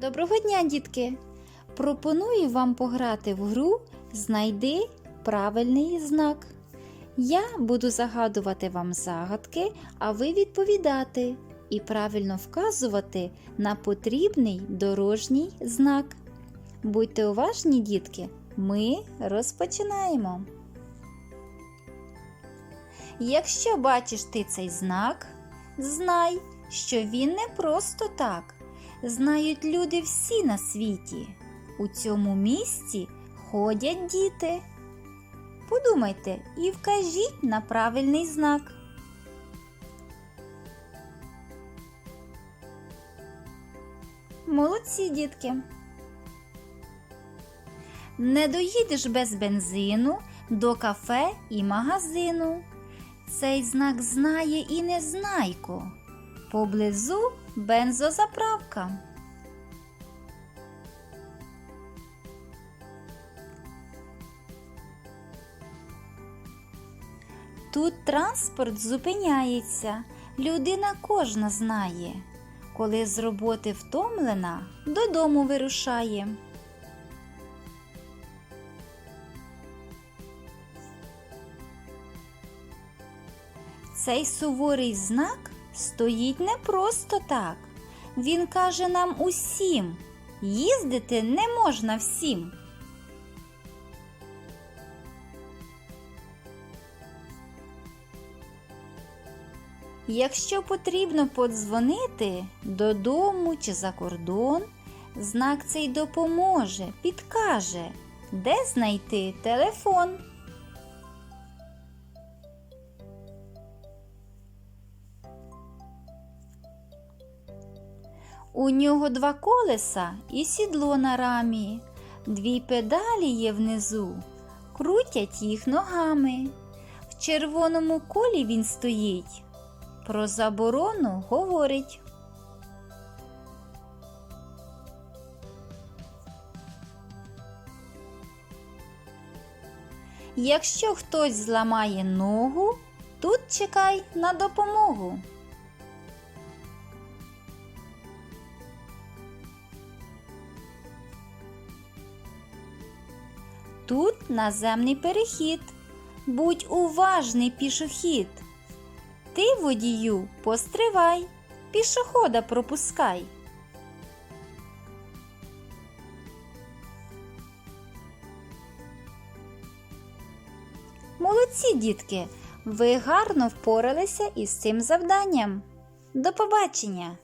Доброго дня, дітки! Пропоную вам пограти в гру Знайди правильний знак. Я буду загадувати вам загадки, а ви відповідати і правильно вказувати на потрібний дорожній знак. Будьте уважні, дітки, ми розпочинаємо. Якщо бачиш ти цей знак, знай, що він не просто так. Знають люди всі на світі. У цьому місці ходять діти. Подумайте і вкажіть на правильний знак. Молодці, дітки. Не доїдеш без бензину до кафе і магазину. Цей знак знає і незнайко. Поблизу бензозаправка. Тут транспорт зупиняється, людина кожна знає. Коли з роботи втомлена, додому вирушає. Цей суворий знак стоїть не просто так. Він каже нам усім, їздити не можна всім. Якщо потрібно подзвонити додому чи за кордон, знак цей допоможе, підкаже, де знайти телефон. У нього два колеса і сідло на рамі, дві педалі є внизу, крутять їх ногами. В червоному колі він стоїть. Про заборону говорить. Якщо хтось зламає ногу, тут чекай на допомогу. Тут наземний перехід. Будь уважний пішохід. Ти, водію, постривай, пішохода пропускай. Молодці, дітки, ви гарно впоралися із цим завданням. До побачення!